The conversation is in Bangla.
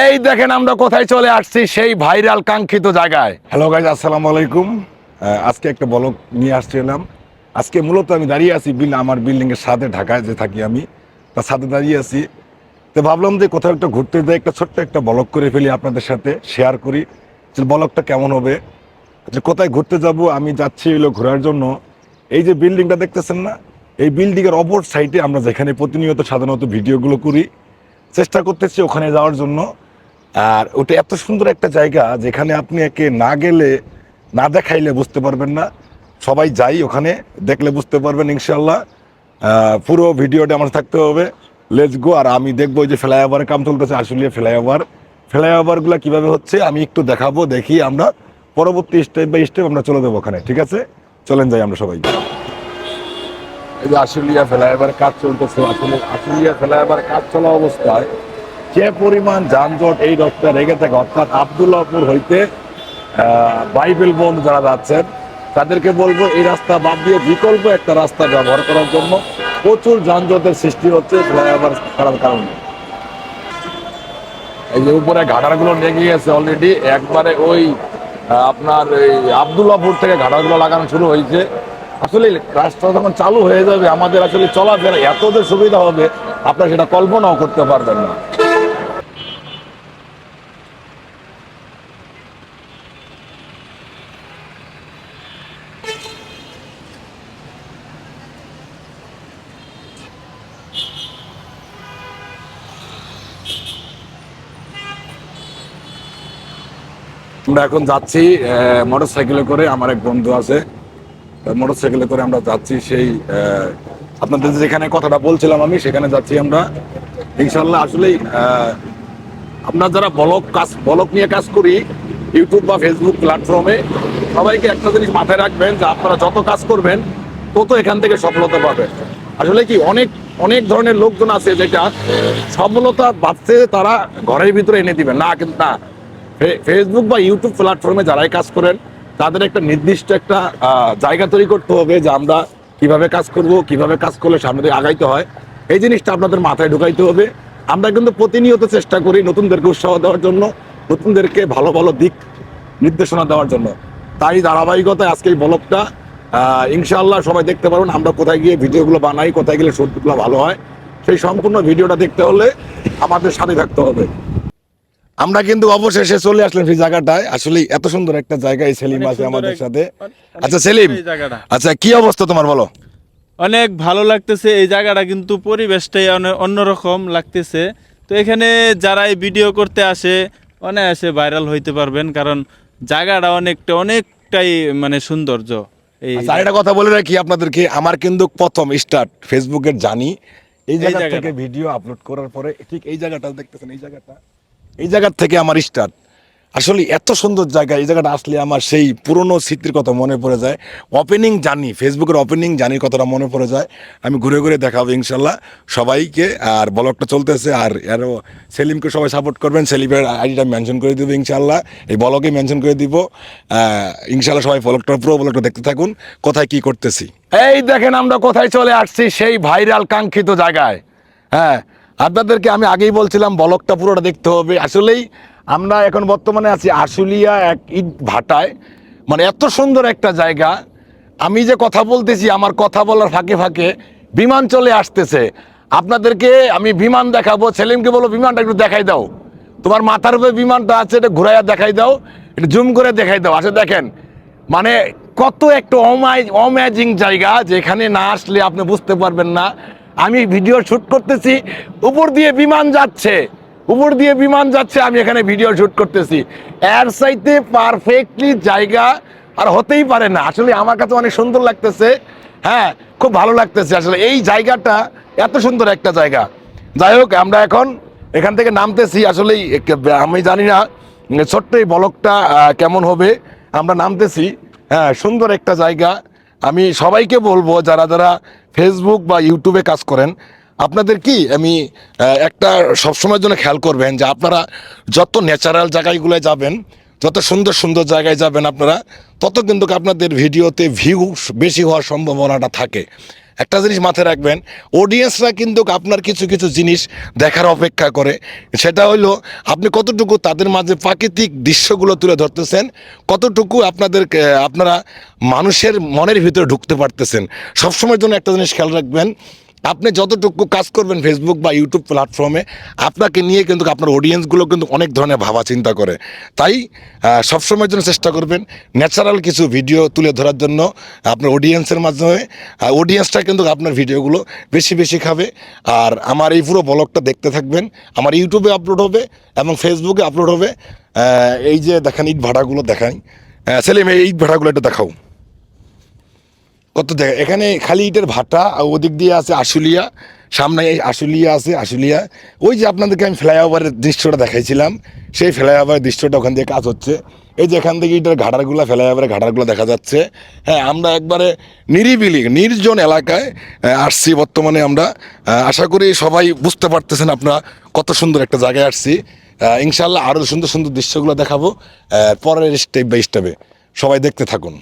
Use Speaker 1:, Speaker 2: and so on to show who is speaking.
Speaker 1: এই দেখেন আমরা কোথায় চলে আসছি, সেই ভাইরাল কাঙ্ক্ষিত জায়গায়।
Speaker 2: হ্যালো গাইজ আসসালামু আলাইকুম। আজকে একটা বলক নিয়ে আসছিলাম আজকে মূলত আমি দাঁড়িয়ে আছি বিল আমার বিল্ডিং এর সাথে ঢাকায় যে থাকি আমি, তার সাথে দাঁড়িয়ে আছি। তো ভাবলাম যে কোথাও একটা ঘুরতে যাই, একটা ছোট্ট একটা বলক করে ফেলি আপনাদের সাথে শেয়ার করি। যে বলকটা কেমন হবে? যে কোথায় ঘুরতে যাব, আমি যাচ্ছি হলো ঘোরার জন্য। এই যে বিল্ডিংটা দেখতেছেন না? এই বিল্ডিং এর অপর সাইডে আমরা যেখানে প্রতিনিয়ত সাধারণত ভিডিওগুলো করি, চেষ্টা করতেছি ওখানে যাওয়ার জন্য। আর ওটা এত সুন্দর একটা জায়গা যেখানে আপনি একে না গেলে, না দেখাইলে বুঝতে পারবেন না। সবাই যাই ওখানে, দেখলে বুঝতে পারবেন ইনশাল্লাহ পুরো ভিডিওটা আমার থাকতে হবে। লেটস গো আর আমি দেখব যে ফ্লাইওভারের কাম চলতেছে আসলে ফ্লাইওভার। ফ্লাইওভারগুলো কীভাবে হচ্ছে, আমি একটু দেখাবো, দেখি আমরা। পরবর্তী স্টেপ বাই স্টেপ আমরা চলে যাব ওখানে, ঠিক আছে? চলেন যাই আমরা সবাই। এই যে আশুলিয়া ফ্লাইওভার কাজ চলতেছে, আসলে আশুলিয়া ফ্লাইওভার কাজ চলা অবস্থায় যে পরিমাণ যানজট এই রাস্তা রেগে থাকে, অর্থাৎ আবদুল্লাহপুর হইতে বাইবেল বন্ধ যারা যাচ্ছেন, তাদেরকে বলব এই রাস্তা বাদ দিয়ে বিকল্প একটা রাস্তা ব্যবহার করার জন্য প্রচুর যানজটের সৃষ্টি হচ্ছে ফ্লাইওভার করার কারণে। এই যে উপরে ঘাটারগুলো লেগে গেছে অলরেডি একবারে ওই আপনার এই আবদুল্লাপুর থেকে ঘাটারগুলো লাগানো শুরু হয়েছে। আসলে রাস্তা যখন চালু হয়ে যাবে, আমাদের আসলে চলাফেরা এত সুবিধা হবে, আপনারা সেটা কল্পনাও করতে পারবেন না। আমরা এখন যাচ্ছি মোটর সাইকেলে করে আমার এক বন্ধু আছে। মোটর সাইকেলে করে আমরা যাচ্ছি সেই আপনাদের যেখানে কথাটা বলছিলাম আমি, সেখানে যাচ্ছি আমরা। ইনশাল্লাহ আসলেই আমরা যারা ব্লগ কাজ ব্লগ নিয়ে কাজ করি, ইউটিউব বা ফেসবুক প্ল্যাটফর্মে, সবাইকে একটা জিনিস মাথায় রাখবেন যে আপনারা যত কাজ করবেন, তত এখান থেকে সফলতা পাবেন। আসলে কি, অনেক অনেক ধরনের লোকজন আছে যেটা সফলতা বাড়ছে তারা ঘরের ভিতরে এনে দিবেন। না, কিন্তু না। ফেসবুক বা ইউটিউব প্ল্যাটফর্মে যারাই কাজ করেন, তাদের একটা নির্দিষ্ট একটা জায়গা তৈরি করতে হবে যে আমরা কীভাবে কাজ করব, কীভাবে কাজ করলে সামনে আগাইতে হয়। এই জিনিসটা আপনাদের মাথায় ঢুকাইতে হবে। আমরা কিন্তু প্রতিনিয়ত চেষ্টা করি নতুনদেরকে উৎসাহ দেওয়ার জন্য, নতুনদেরকে ভালো ভালো দিক নির্দেশনা দেওয়ার জন্য। তাই ধারাবাহিকতায় আজকে এই ব্লগটা ইনশাআল্লাহ সবাই দেখতে পারবেন আমরা কোথায় গিয়ে ভিডিওগুলো বানাই কোথায় গেলে শুটগুলো ভালো হয়। সেই সম্পূর্ণ ভিডিওটা দেখতে হলে আমাদের সাথে থাকতে হবে। আমরা কিন্তু অবশেষে চলে আসলাম সেই জায়গাটায়। আসলে এত সুন্দর একটা জায়গা এই সেলিম আছে আমাদের সাথে। আচ্ছা সেলিম
Speaker 3: জায়গাটা।
Speaker 2: আচ্ছা কি অবস্থা তোমার বলো?
Speaker 3: অনেক ভালো লাগতেছে এই জায়গাটা কিন্তু পরিবেশটাই অনে- অন্যরকম লাগতেছে। তো এখানে যারা এই ভিডিও করতে আসে অনেক অনায়াসে ভাইরাল হইতে পারবেন কারণ জায়গাটা অনেকটা অনেকটাই মানে সৌন্দর্য।
Speaker 2: আচ্ছা আরেকটা কথা বলে রাখি আপনাদেরকে। আমার কিন্তু প্রথম স্টার্ট ফেসবুকের জানি। এই জায়গা। থেকে ভিডিও আপলোড করার পরে ঠিক এই জায়গাটা দেখতেছেন এই জায়গাটা। এই জায়গার থেকে আমার স্টার্ট আসলে এত সুন্দর জায়গা, এই জায়গাটা আসলে আমার সেই পুরনো স্মৃতির কথা মনে পড়ে যায়। ওপেনিং জানি ফেসবুকের ওপেনিং জানির কথাটা মনে পড়ে যায়। আমি ঘুরে ঘুরে দেখাবো ইনশাল্লাহ সবাইকে। আর ব্লগটা চলতেছে, আর আরও সেলিমকে সবাই সাপোর্ট করবেন। সেলিমের আইডিটা মেনশন করে দেবো ইনশাল্লাহ। এই ব্লগে মেনশন করে দিব। ইনশাল্লাহ সবাই ব্লগটা পুরো ব্লগটা দেখতে থাকুন। কোথায় কি করতেছি?
Speaker 1: এই দেখেন আমরা কোথায় চলে আসছি সেই ভাইরাল, কাঙ্ক্ষিত জায়গায়। হ্যাঁ আপনাদেরকে আমি আগেই বলছিলাম বলকটা পুরোটা দেখতে হবে। আসলেই আমরা এখন বর্তমানে আছি আশুলিয়া এক ইট ভাটায়। মানে এত সুন্দর একটা জায়গা। আমি যে কথা বলতেছি, আমার কথা বলার ফাঁকে ফাঁকে বিমান চলে আসতেছে। আপনাদেরকে আমি বিমান দেখাবো, সেলিমকে বলো, বিমানটা একটু দেখাই দাও। তোমার মাথার উপরে বিমানটা আছে, এটা ঘুরাইয়া দেখাই দাও একটু জুম করে দেখাই দাও। আসে দেখেন মানে কত একটা অমাই অম্যাজিং জায়গা, যেখানে না আসলে আপনি বুঝতে পারবেন না। আমি ভিডিও শুট করতেছি, উপর দিয়ে বিমান যাচ্ছে। উপর দিয়ে বিমান যাচ্ছে, আমি এখানে ভিডিও শুট করতেছি। এর সাইতে পারফেক্টলি জায়গা আর হতেই পারে না। আসলে আমার কাছে অনেক সুন্দর লাগতেছে। হ্যাঁ খুব ভালো লাগতেছে। আসলে এই জায়গাটা এত সুন্দর একটা জায়গা। যাই হোক, আমরা এখন এখান থেকে নামতেছি। আসলেই এক- আমি জানি না, ছোট্ট এই বলকটা কেমন হবে। আমরা নামতেছি। হ্যাঁ সুন্দর একটা জায়গা। আমি সবাইকে বলব, যারা যারা ফেসবুক বা ইউটিউবে কাজ করেন আপনাদের কি? আমি একটা সবসময়ের জন্য খেয়াল করবেন যে আপনারা যত ন্যাচারাল জায়গাগুলোয় যাবেন, যত সুন্দর সুন্দর জায়গায় যাবেন আপনারা, তত কিন্তু আপনাদের ভিডিওতে ভিউ বেশি হওয়ার সম্ভাবনাটা থাকে।
Speaker 2: একটা জিনিস মাথায় রাখবেন অডিয়েন্সরা কিন্তু আপনার কিছু কিছু জিনিস দেখার অপেক্ষা করে। সেটা হলো, আপনি কতটুকু তাদের মাঝে প্রাকৃতিক দৃশ্যগুলো তুলে ধরতেছেন, কতটুকু আপনাদের আপনারা মানুষের মনের ভিতরে ঢুকতে পারতেছেন। সবসময়ের জন্য একটা জিনিস খেয়াল রাখবেন আপনি যতটুকু কাজ করবেন ফেসবুক বা ইউটিউব প্ল্যাটফর্মে আপনাকে নিয়ে কিন্তু আপনার অডিয়েন্সগুলো কিন্তু অনেক ধরনের ভাবা চিন্তা করে। তাই সবসময়ের জন্য চেষ্টা করবেন ন্যাচারাল কিছু ভিডিও তুলে ধরার জন্য আপনার অডিয়েন্সের মাধ্যমে। অডিয়েন্সটা কিন্তু আপনার ভিডিওগুলো বেশি বেশি খাবে। আর আমার এই পুরো ব্লগটা দেখতে থাকবেন। আমার ইউটিউবে আপলোড হবে এবং ফেসবুকে আপলোড হবে। এই যে দেখেন, ইট ভাড়াগুলো দেখাই। সেলিম, এই ইট ভাড়াগুলো একটু দেখাও। কত দেখা এখানে খালি ইটের ভাটা, আর ওদিক দিয়ে আছে আশুলিয়া, সামনে এই আশুলিয়া আছে, আশুলিয়া। ওই যে আপনাদেরকে আমি ফ্লাইওভারের দৃশ্যটা দেখাইছিলাম, সেই ফ্লাইওভারের দৃশ্যটা ওখান দিয়ে কাজ হচ্ছে। এই যে এখান থেকে ইটের ঘাটারগুলো, ফ্লাইওভারের ঘাটারগুলো দেখা যাচ্ছে। হ্যাঁ আমরা একবারে নিরিবিলি, নির্জন এলাকায় আসছি বর্তমানে আমরা। আশা করি সবাই বুঝতে পারতেছেন আপনারা কত সুন্দর একটা জায়গায় আসছি। ইনশাল্লাহ আরও সুন্দর সুন্দর দৃশ্যগুলো দেখাবো পরের স্টেপ বাই স্টেপে সবাই দেখতে থাকুন।